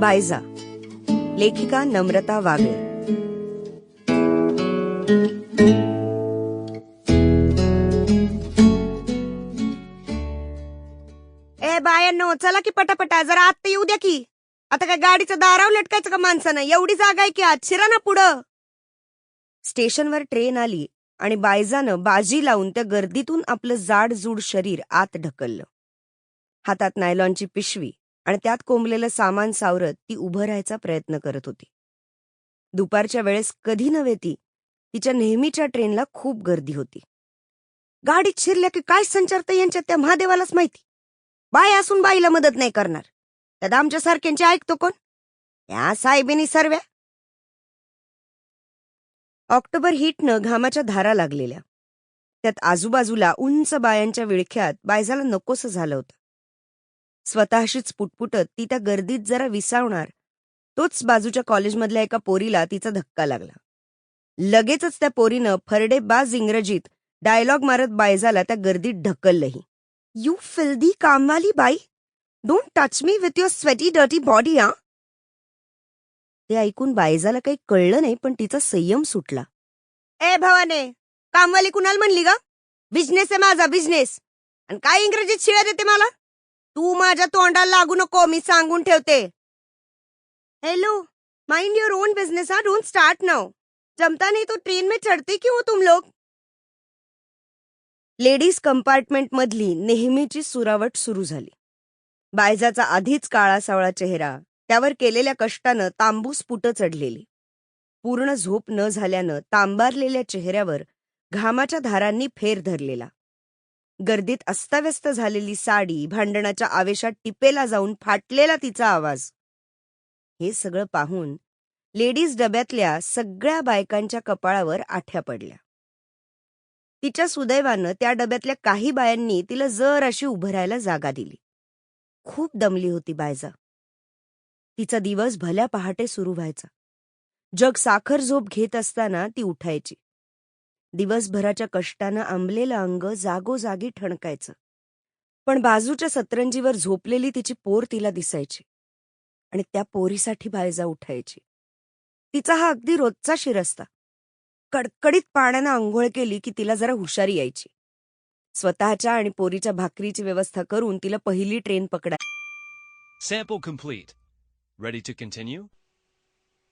बायजा. लेखिका नम्रता वागळे ए बायांनो चला की पटापटा जरा आत येऊ द्या की. आता काय गाडीचं दाराव लटकायचं का माणसानं? एवढी जागा आहे की आज. शिरा ना पुढं. स्टेशनवर ट्रेन आली आणि बायजानं बाजी लावून त्या गर्दीतून आपलं जाडजूड शरीर आत ढकललं. हातात नायलॉनची पिशवी आणि त्यात कोंबलेलं सामान सावरत ती उभं राहायचा प्रयत्न करत होती. दुपारच्या वेळेस कधी नव्हे ती तिच्या नेहमीच्या ट्रेनला खूप गर्दी होती. गाडीत शिरल्या की काय संचारतं यांच्यात त्या महादेवालाच माहिती? बाय असून बाईला मदत नाही करणार. त्यात आमच्या सारख्यांचे ऐकतो कोण? या साहेबिनी सर्व्या. ऑक्टोबर हिटनं घामाच्या धारा लागलेल्या. त्यात आजूबाजूला उंच बायांच्या विळख्यात बायझाला नकोसं झालं होतं. स्वतःशीच पुटपुटत ती त्या गर्दीत जरा विसावणार. तोच बाजूच्या कॉलेजमधल्या एका पोरीला तिचा धक्का लागला. लगेचच त्या पोरीनं फरडेबाज इंग्रजीत डायलॉग मारत बायजाला त्या गर्दीत ढकललंही. यू फिल्दी कामवाली बाई. Don't touch me with your sweaty dirty body आ ते ऐकून बायजाला काही कळलं नाही पण तिचा संयम सुटला. ए भवाने कामवाली कुणाला म्हणली ग? बिझनेस आहे माझा बिझनेस आणि काय इंग्रजीत शिव्या देते मला? तू माझ्या तोंडाला लागू नको मी सांगून ठेवते. Hello mind your own business हा डोंट स्टार्ट नाउ जमता नहीं तो ट्रेन में चढ़ते क्यों हो तुम लोग? लेडीज कंपार्टमेंट मधली नेहमीची सुरावट सुरू झाली. बायजाचा आधीच काळा सावळा चेहरा त्यावर केलेल्या कष्टानं तांबूस पुटं चढलेली. पूर्ण झोप न झाल्यानं तांबारलेल्या चेहऱ्यावर घामाच्या धारांनी फेर धरलेला. गर्दीत अस्ताव्यस्त झालेली साडी भांडणाच्या आवेशात टिपेला जाऊन फाटलेला तिचा आवाज. हे सगळं पाहून लेडीज डब्यातल्या सगळ्या बायकांच्या कपाळावर आठ्या पडल्या. तिच्या सुदैवानं त्या डब्यातल्या काही बायांनी तिला जर अशी उभं राहायला जागा दिली. खूप दमली होती बायजा. तिचा दिवस भल्या पहाटे सुरू व्हायचा. जग साखर झोप घेत असताना ती उठायची. दिवसभराच्या कष्टानं आंबलेलं अंग जागोजागी ठणकायचं. पण बाजूच्या सतरंजीवर झोपलेली तिची पोर तिला दिसायची आणि त्या पोरीसाठी बायजा उठायची. तिचा हा अगदी रोजचा शिरस्ता. कडकडीत पाण्यानं आंघोळ केली की तिला जरा हुशारी यायची. स्वतःच्या आणि पोरीच्या भाकरीची व्यवस्था करून तिला पहिली ट्रेन पकडा